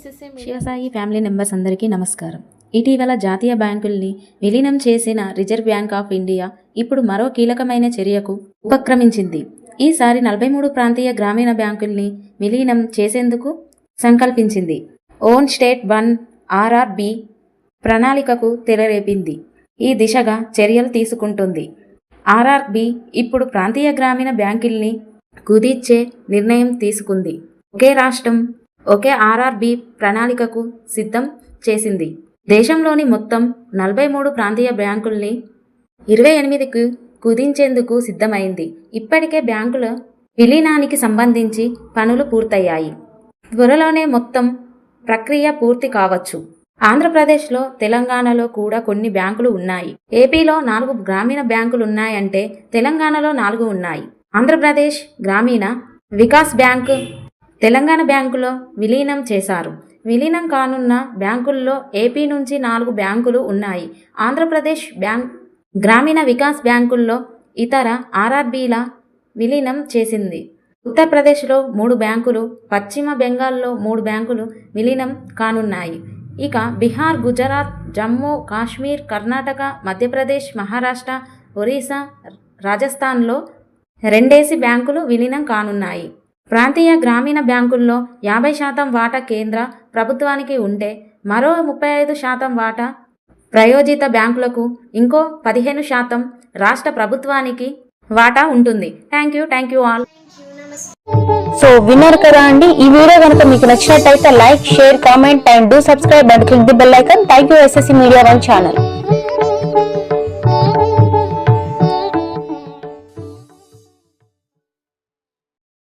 Shivasai family members అందరికీ నమస్కారం. ఇటీవల జాతీయ బ్యాంకుల్ని విలీనం చేసిన రిజర్వ్ బ్యాంక్ ఆఫ్ ఇండియా ఇప్పుడు మరో కీలకమైన చర్యకు ఉపక్రమించింది. ఈసారి నలభై మూడు ప్రాంతీయ గ్రామీణ బ్యాంకుల్ని విలీనం చేసేందుకు సంకల్పించింది. ఓన్ స్టేట్ వన్ ఆర్ఆర్బి ప్రణాళికకు తెరరేపింది ఈ దిశగా చర్యలు తీసుకుంటుంది. ఆర్ఆర్బి ఇప్పుడు ప్రాంతీయ గ్రామీణ బ్యాంకుల్ని కుదిర్చే నిర్ణయం తీసుకుంది. ఒకే రాష్ట్రం ఒకే ఆర్ఆర్బి ప్రణాళికకు సిద్ధం చేసింది. దేశంలోని మొత్తం నలభై మూడు ప్రాంతీయ బ్యాంకుల్ని ఇరవై ఎనిమిదికి కుదించేందుకు సిద్ధమైంది. ఇప్పటికే బ్యాంకుల విలీనానికి సంబంధించి పనులు పూర్తయ్యాయి. త్వరలోనే మొత్తం ప్రక్రియ పూర్తి కావచ్చు. ఆంధ్రప్రదేశ్లో తెలంగాణలో కూడా కొన్ని బ్యాంకులు ఉన్నాయి. ఏపీలో నాలుగు గ్రామీణ బ్యాంకులు ఉన్నాయంటే తెలంగాణలో నాలుగు ఉన్నాయి. ఆంధ్రప్రదేశ్ గ్రామీణ వికాస్ బ్యాంక్ తెలంగాణ బ్యాంకులో విలీనం చేశారు. విలీనం కానున్న బ్యాంకుల్లో ఏపీ నుంచి నాలుగు బ్యాంకులు ఉన్నాయి. ఆంధ్రప్రదేశ్ బ్యాంక్ గ్రామీణ వికాస్ బ్యాంకుల్లో ఇతర ఆర్ఆర్బీల విలీనం చేసింది. ఉత్తరప్రదేశ్లో మూడు బ్యాంకులు పశ్చిమ బెంగాల్లో మూడు బ్యాంకులు విలీనం కానున్నాయి. ఇక బీహార్ గుజరాత్ జమ్మూ కాశ్మీర్ కర్ణాటక మధ్యప్రదేశ్ మహారాష్ట్ర ఒరిస్సా రాజస్థాన్లో రెండేసి బ్యాంకులు విలీనం కానున్నాయి. ప్రాంతీయ గ్రామీణ బ్యాంకుల్లో యాభై శాతం వాటా కేంద్ర ప్రభుత్వానికి ఉంటే మరో ముప్పై ఐదు శాతం వాటా ప్రయోజిత బ్యాంకులకు ఇంకో పదిహేను శాతం రాష్ట్ర ప్రభుత్వానికి వాటా ఉంటుంది. Thank you thank you all. So విన్నారు కదా అండి ఈ వీడియో కనుక మీకు నచ్చినట్టయితే like share comment and do subscribe and click the bell icon. Thank you SSC media one channel.